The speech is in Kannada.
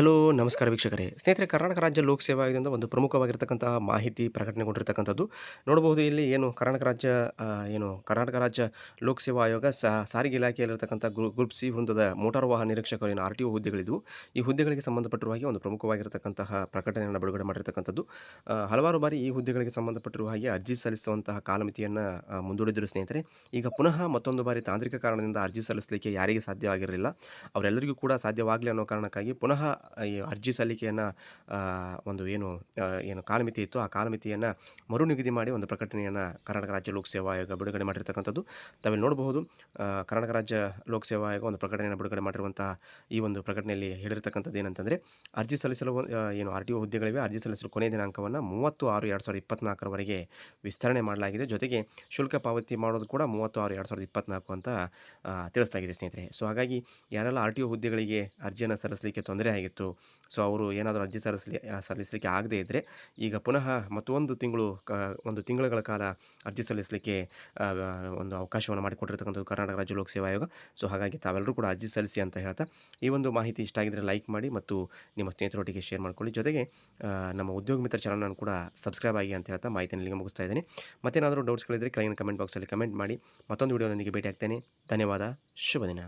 ನಮಸ್ಕಾರ ವೀಕ್ಷಕರೇ. ಸ್ನೇಹಿತರೆ, ಕರ್ನಾಟಕ ರಾಜ್ಯ ಲೋಕಸೇವಾ ಆಯೋಗದಿಂದ ಒಂದು ಪ್ರಮುಖವಾಗಿರ್ತಕ್ಕಂಥ ಮಾಹಿತಿ ಪ್ರಕಟಣೆಗೊಂಡಿರ್ತಕ್ಕಂಥದ್ದು ನೋಡಬಹುದು ಇಲ್ಲಿ ಏನು ಕರ್ನಾಟಕ ರಾಜ್ಯ ಏನು ಕರ್ನಾಟಕ ರಾಜ್ಯ ಲೋಕಸೇವಾ ಆಯೋಗ ಸಾರಿಗೆ ಇಲಾಖೆಯಲ್ಲಿರ್ತಕ್ಕಂಥ ಗ್ರೂ, ಗ್ರೂಪ್ ಸಿ ವೃಂದದ ಮೋಟಾರು ವಾಹನ ನಿರೀಕ್ಷಕರು ಏನು ಆರ್ ಟಿ ಒ ಹುದ್ದೆಗಳಿದ್ವು. ಈ ಹುದ್ದೆಗಳಿಗೆ ಸಂಬಂಧಪಟ್ಟಿರುವ ಹಾಗೆ ಒಂದು ಪ್ರಮುಖವಾಗಿರ್ತಕ್ಕಂತಹ ಪ್ರಕಟಣೆಯನ್ನು ಬಿಡುಗಡೆ ಮಾಡಿರ್ತಕ್ಕಂಥದ್ದು. ಹಲವಾರು ಬಾರಿ ಈ ಹುದ್ದೆಗಳಿಗೆ ಸಂಬಂಧಪಟ್ಟಿರುವ ಹಾಗೆ ಅರ್ಜಿ ಸಲ್ಲಿಸುವಂತಹ ಕಾಲಮಿತಿಯನ್ನು ಮುಂದೂಡಿದ್ರು ಸ್ನೇಹಿತರೆ. ಈಗ ಪುನಃ ಮತ್ತೊಂದು ಬಾರಿ ತಾಂತ್ರಿಕ ಕಾರಣದಿಂದ ಅರ್ಜಿ ಸಲ್ಲಿಸಲಿಕ್ಕೆ ಯಾರಿಗೆ ಸಾಧ್ಯವಾಗಿರಲಿಲ್ಲ. ಅವರೆಲ್ಲರಿಗೂ ಕೂಡ ಸಾಧ್ಯವಾಗಲಿ ಅನ್ನೋ ಕಾರಣಕ್ಕಾಗಿ ಪುನಃ ಈ ಅರ್ಜಿ ಸಲ್ಲಿಕೆಯನ್ನು ಒಂದು ಏನು ಏನು ಕಾಲಮಿತಿ ಇತ್ತು ಆ ಕಾಲಮಿತಿಯನ್ನು ಮರು ನಿಗದಿ ಮಾಡಿ ಒಂದು ಪ್ರಕಟಣೆಯನ್ನು ಕರ್ನಾಟಕ ರಾಜ್ಯ ಲೋಕ ಸೇವಾ ಆಯೋಗ ಬಿಡುಗಡೆ ಮಾಡಿರ್ತಕ್ಕಂಥದ್ದು. ತಾವಿಲ್ಲಿ ನೋಡಬಹುದು ಕರ್ನಾಟಕ ರಾಜ್ಯ ಲೋಕ ಸೇವಾ ಆಯೋಗ ಒಂದು ಪ್ರಕಟಣೆಯನ್ನು ಬಿಡುಗಡೆ ಮಾಡಿರುವಂತಹ ಈ ಒಂದು ಪ್ರಕಟಣೆಯಲ್ಲಿ ಹೇಳಿರ್ತಕ್ಕಂಥದ್ದು ಏನಂತಂದರೆ, ಅರ್ಜಿ ಸಲ್ಲಿಸಲು ಏನು ಆರ್ ಟಿ ಒ ಹುದ್ದೆಗಳಿವೆ. ಅರ್ಜಿ ಸಲ್ಲಿಸಲು ಕೊನೆಯ ದಿನಾಂಕವನ್ನು ಮೂವತ್ತು ಆರು ಎರಡು ಸಾವಿರದ ಇಪ್ಪತ್ನಾಲ್ಕರವರೆಗೆ ವಿಸ್ತರಣೆ ಮಾಡಲಾಗಿದೆ. ಜೊತೆಗೆ ಶುಲ್ಕ ಪಾವತಿ ಮಾಡೋದು ಕೂಡ ಮೂವತ್ತು ಆರು ಎರಡು ಸಾವಿರದ ಇಪ್ಪತ್ನಾಲ್ಕು ಅಂತ ತಿಳಿಸಲಾಗಿದೆ ಸ್ನೇಹಿತರೆ. ಸೊ, ಹಾಗಾಗಿ ಯಾರೆಲ್ಲ ಆರ್ ಟಿ ಒ ಹುದ್ದೆಗಳಿಗೆ ಅರ್ಜಿಯನ್ನು ಸಲ್ಲಿಸಲಿಕ್ಕೆ ತೊಂದರೆ ಆಗಿತ್ತು ಸೊ ಅವರು ಏನಾದರೂ ಅರ್ಜಿ ಸಲ್ಲಿಸಲಿ ಸಲ್ಲಿಸಲಿಕ್ಕೆ ಆಗದೇ ಇದ್ದರೆ ಈಗ ಪುನಃ ಮತ್ತೊಂದು ತಿಂಗಳು ಒಂದು ತಿಂಗಳುಗಳ ಕಾಲ ಅರ್ಜಿ ಸಲ್ಲಿಸಲಿಕ್ಕೆ ಒಂದು ಅವಕಾಶವನ್ನು ಮಾಡಿಕೊಟ್ಟಿರ್ತಕ್ಕಂಥದ್ದು ಕರ್ನಾಟಕ ರಾಜ್ಯ ಲೋಕ ಸೇವಾ ಆಯೋಗ. ಸೊ ಹಾಗಾಗಿ ತಾವೆಲ್ಲರೂ ಕೂಡ ಅರ್ಜಿ ಸಲ್ಲಿಸಿ ಅಂತ ಹೇಳ್ತಾ, ಈ ಒಂದು ಮಾಹಿತಿ ಇಷ್ಟ ಆಗಿದ್ದರೆ ಲೈಕ್ ಮಾಡಿ ಮತ್ತು ನಿಮ್ಮ ಸ್ನೇಹಿತರೊಟ್ಟಿಗೆ ಶೇರ್ ಮಾಡ್ಕೊಳ್ಳಿ. ಜೊತೆಗೆ ನಮ್ಮ ಉದ್ಯೋಗ ಮಿತ್ರ ಚಾನಲ್ನ ಕೂಡ ಸಬ್ಸ್ಕ್ರೈಬ್ ಆಗಿ ಅಂತ ಹೇಳ್ತಾ ಮಾಹಿತಿಯನ್ನು ಇಲ್ಲಿಗೆ ಮುಗಿಸ್ತಾ ಇದ್ದೀನಿ. ಮತ್ತೇನಾದರೂ ಡೌಟ್ಸ್ಗಳಿದ್ದರೆ ಕೆಳಗಿನ ಕಮೆಂಟ್ ಬಾಕ್ಸಲ್ಲಿ ಕಮೆಂಟ್ ಮಾಡಿ, ಮತ್ತೊಂದು ವಿಡಿಯೋದೊಂದಿಗೆ ಭೇಟಿ ಆಗ್ತೇನೆ ಧನ್ಯವಾದ. ಶುಭ ದಿನ.